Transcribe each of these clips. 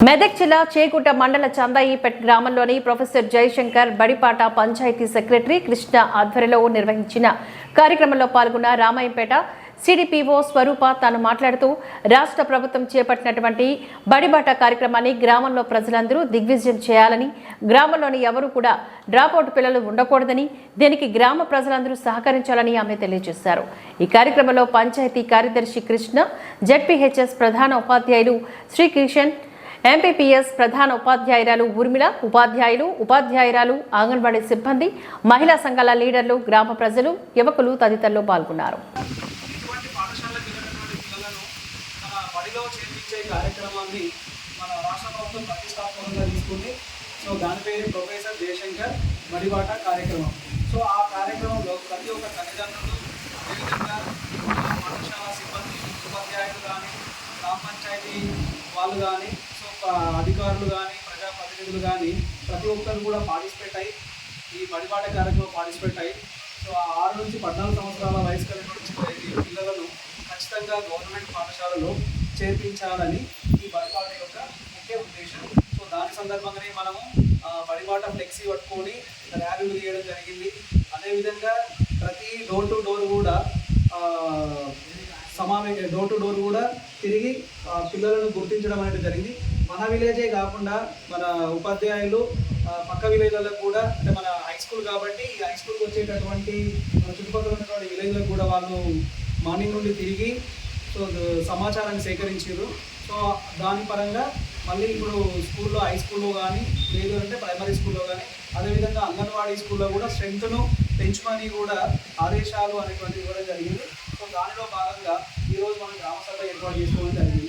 మెదక్ జిల్లా చేకుట మండల చందాయిపేట్ గ్రామంలోని ప్రొఫెసర్ జయశంకర్ బడిపాట పంచాయతీ సెక్రటరీ కృష్ణ ఆధ్వర్యంలో నిర్వహించిన కార్యక్రమంలో పాల్గొన్న రామాయంపేట సిడిపిఓ స్వరూప తాను మాట్లాడుతూ రాష్ట్ర ప్రభుత్వం చేపట్టినటువంటి బడిబాట కార్యక్రమాన్ని గ్రామంలో ప్రజలందరూ దిగ్విజయం చేయాలని గ్రామంలోని ఎవరూ కూడా డ్రాపౌట్ పిల్లలు ఉండకూడదని దీనికి గ్రామ ప్రజలందరూ సహకరించాలని ఆమె తెలియజేశారు. ఈ కార్యక్రమంలో పంచాయతీ కార్యదర్శి కృష్ణ జడ్పీహెచ్ఎస్ ప్రధాన ఉపాధ్యాయులు శ్రీకిషన్ ఎంపీపీఎస్ ప్రధాన ఉపాధ్యాయురాలు ఊర్మిళ ఉపాధ్యాయులు ఉపాధ్యాయురాలు అంగన్వాడీ సిబ్బంది మహిళా సంఘాల లీడర్లు గ్రామ ప్రజలు యువకులు తదితరులు పాల్గొన్నారు. సో దాని పేరు ప్రొఫెసర్ జయశంకర్ మడివాట కార్యక్రమం. సో ఆ కార్యక్రమంలో ప్రతి ఒక్క తల్లిదండ్రులు అదేవిధంగా మన పాఠశాల సిబ్బంది ఉపాధ్యాయులు కానీ గ్రామ పంచాయతీ వాళ్ళు కానీ సో ప- అధికారులు కానీ ప్రజాప్రతినిధులు కానీ ప్రతి ఒక్కరు కూడా పార్టిసిపేట్ అయ్యి ఈ బడిబాట కార్యక్రమం పార్టిసిపేట్ అయ్యి సో ఆ ఆరు నుంచి పద్నాలుగు సంవత్సరాల వయసు కలిగిన పిల్లలను ఖచ్చితంగా గవర్నమెంట్ పాఠశాలలో చేర్పించాలని ఈ బడిపాట యొక్క ముఖ్య ఉద్దేశం. సో దాని సందర్భంగానే మనము బడిపాట ఫ్లెక్సీ పట్టుకొని ర్యాలీలు తీయడం జరిగింది. అదేవిధంగా ప్రతి డోర్ టు డోర్ కూడా సమావేశ డోర్ టు డోర్ కూడా తిరిగి పిల్లలను గుర్తించడం అనేది జరిగింది. మన విలేజే కాకుండా మన ఉపాధ్యాయులు పక్క విలేజ్లకు కూడా అంటే మన హై స్కూల్ కాబట్టి ఈ హై స్కూల్కి వచ్చేటటువంటి మన చుట్టుపక్కల ఉన్నటువంటి విలేజ్లకు కూడా వాళ్ళు మార్నింగ్ నుండి తిరిగి సో సమాచారాన్ని సేకరించారు. సో దాని పరంగా మళ్ళీ ఇప్పుడు స్కూల్లో హై స్కూల్లో కానీ లేదు అంటే ప్రైమరీ స్కూల్లో కానీ అదేవిధంగా అంగన్వాడీ స్కూల్లో కూడా స్ట్రెంగ్త్ను పెంచుమని కూడా ఆదేశాలు అనేటువంటివి ఇవ్వడం జరిగింది. సో దానిలో భాగంగా ఈరోజు మనం గ్రామ సభ ఏర్పాటు చేసుకోవడం జరిగింది.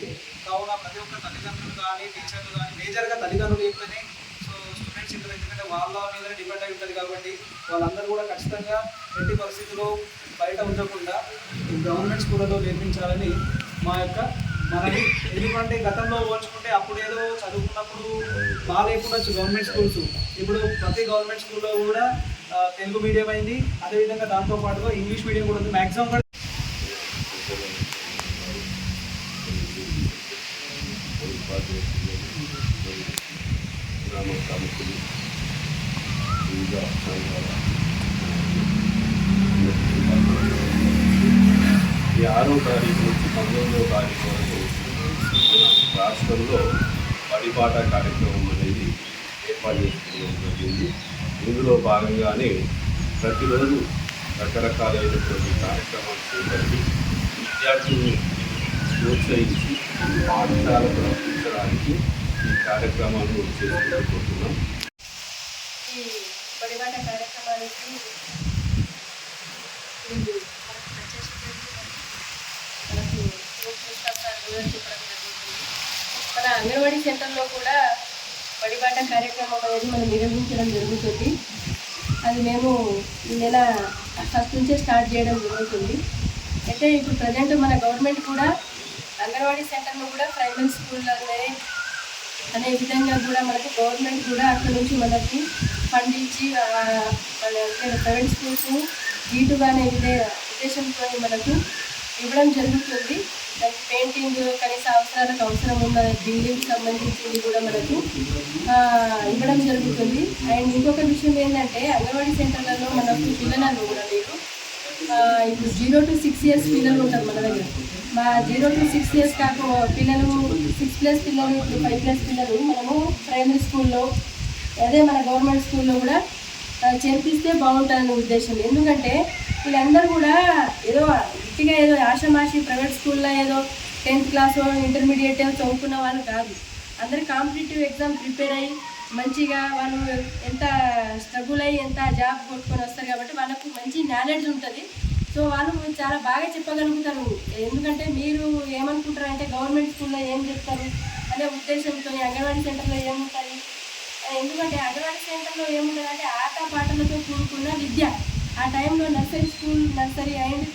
కావున ప్రతి ఒక్క తల్లిదండ్రులు కానీ టీచర్లు కానీ మేజర్గా తల్లిదండ్రులు చెప్తేనే సో స్టూడెంట్స్ ఇంటర్ ఎందుకంటే వాళ్ళ మీద డిపెండ్ అయి ఉంటుంది కాబట్టి వాళ్ళందరూ కూడా ఖచ్చితంగా ఎట్టి పరిస్థితుల్లో బయట ఉండకుండా గవర్నమెంట్ స్కూళ్ళలో నేర్పించాలని మా యొక్క మనకి ఎందుకంటే గతంలో పోల్చుకుంటే అప్పుడు ఏదో చదువుకున్నప్పుడు బాగా గవర్నమెంట్ స్కూల్స్. ఇప్పుడు ప్రతి గవర్నమెంట్ స్కూల్లో కూడా తెలుగు మీడియం అయింది. అదేవిధంగా దాంతో పాటుగా ఇంగ్లీష్ మీడియం కూడా ఉంది. మ్యాక్సిమం గ్రామ ప్రముఖులు వివిధ ఈ ఆరో తారీఖు నుంచి పంతొమ్మిదో తారీఖు వరకు మన రాష్ట్రంలో పడిపాట కార్యక్రమం అనేది ఏర్పాటు చేసుకోవడం జరిగింది ఇందులో భాగంగానే ప్రతిరోజు రకరకాలైనటువంటి కార్యక్రమాలు చేపట్టి విద్యార్థులను ప్రోత్సహించి పాఠశాలకు రప్పించడానికి ఈ కార్యక్రమాన్ని చేసుకుంటున్నాం ఈ బడిబాట కార్యక్రమానికి మన అంగన్వాడీ సెంటర్లో కూడా బడిబాట కార్యక్రమం అనేది మనం నిర్వహించడం జరుగుతుంది అది మేము ఈ నెల ఫస్ట్ నుంచే స్టార్ట్ చేయడం జరుగుతుంది. అయితే ఇప్పుడు ప్రజెంట్ మన గవర్నమెంట్ కూడా అంగన్వాడీ సెంటర్లో కూడా ప్రైమరీ ఉన్నాయి అనే విధంగా కూడా మనకు గవర్నమెంట్ కూడా అక్కడ నుంచి మనకి ఫండ్ ఇచ్చి ప్రైవేట్ స్కూల్స్ నీటుగానే ఇదే ఉద్దేశంతో మనకు ఇవ్వడం జరుగుతుంది. దానికి పెయింటింగ్ కనీస అవసరాలకు అవసరం ఉన్న బిల్డింగ్ సంబంధించింది కూడా మనకు ఇవ్వడం జరుగుతుంది. అండ్ ఇంకొక విషయం ఏంటంటే అంగన్వాడీ సెంటర్లలో మనకు పిల్లలను కూడా మీరు ఇప్పుడు జీరో టు సిక్స్ ఇయర్స్ పిల్లలు ఉంటారు మన దగ్గర. మా జీరో టు సిక్స్ ఇయర్స్ కాకు పిల్లలు సిక్స్ ప్లస్ పిల్లలు ఇప్పుడు ఫైవ్ ప్లస్ పిల్లలు మనము ప్రైమరీ స్కూల్లో అదే మన గవర్నమెంట్ స్కూల్లో కూడా చేర్పిస్తే బాగుంటుందనే ఉద్దేశం. ఎందుకంటే వీళ్ళందరూ కూడా ఏదో ఇట్టిగా ఏదో ఆషమాషి ప్రైవేట్ స్కూల్లో ఏదో టెన్త్ క్లాస్ ఇంటర్మీడియట్ చదువుకున్న వాళ్ళు కాదు. అందరూ కాంపిటేటివ్ ఎగ్జామ్ ప్రిపేర్ అయ్యి మంచిగా వాళ్ళు ఎంత స్ట్రగుల్ అయ్యి ఎంత జాబ్ కొట్టుకొని వస్తారు కాబట్టి వాళ్ళకు మంచి నాలెడ్జ్ ఉంటుంది. సో వాళ్ళు చాలా బాగా చెప్పగలుగుతారు. ఎందుకంటే మీరు ఏమనుకుంటారంటే గవర్నమెంట్ స్కూల్లో ఏం చెప్తారు అనే ఉద్దేశంతో అంగన్వాడీ సెంటర్లో ఏముంటుంది? ఎందుకంటే అంగన్వాడీ సెంటర్లో ఏముంటుందంటే ఆట పాటలతో కూడుకున్న విద్య. ఆ టైంలో నర్సరీ స్కూల్ నర్సరీ అండ్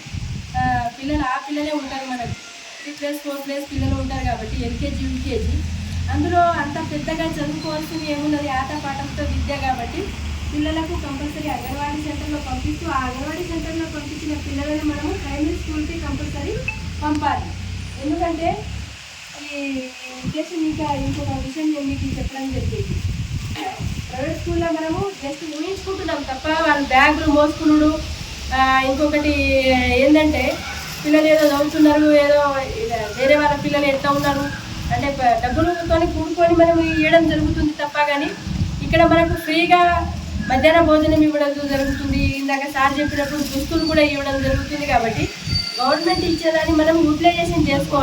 పిల్లలు ఆ పిల్లలే ఉంటారు మనకు. త్రీ ప్లస్ ఫోర్ ప్లస్ పిల్లలు ఉంటారు కాబట్టి ఎల్కేజీ యూకేజీ. అందులో అంత పెద్దగా చదువుకోవాల్సింది ఏమున్నది ఆటపాటంతో విద్య కాబట్టి పిల్లలకు కంపల్సరీ అంగన్వాడీ సెంటర్లో పంపిస్తూ ఆ అంగన్వాడీ సెంటర్లో పంపించిన పిల్లలను మనము ప్రైమరీ స్కూల్కి కంపల్సరీ పంపాలి. ఎందుకంటే ఈ ఉద్దేశం ఇంకా ఇంకొక విషయం నేను మీకు చెప్పడం జరిగింది. ప్రైవేట్ స్కూల్లో మనము జస్ట్ ఊహించుకుంటున్నాం తప్ప వాళ్ళు బ్యాగులు మోసుకునుడు. ఇంకొకటి ఏంటంటే పిల్లలు ఏదో చదువుతున్నారు ఏదో వేరే వాళ్ళ పిల్లలు ఎట్లా ఉన్నారు. అంటే డబ్బులతో కూడుకొని మనం ఇవ్వడం జరుగుతుంది తప్ప కానీ ఇక్కడ మనకు ఫ్రీగా మధ్యాహ్న భోజనం ఇవ్వడం జరుగుతుంది. ఇందాక సార్ చెప్పినప్పుడు దుస్తులు కూడా ఇవ్వడం జరుగుతుంది కాబట్టి గవర్నమెంట్ ఇచ్చేదాన్ని మనం యూటిలైజేషన్ చేసుకోవాలి.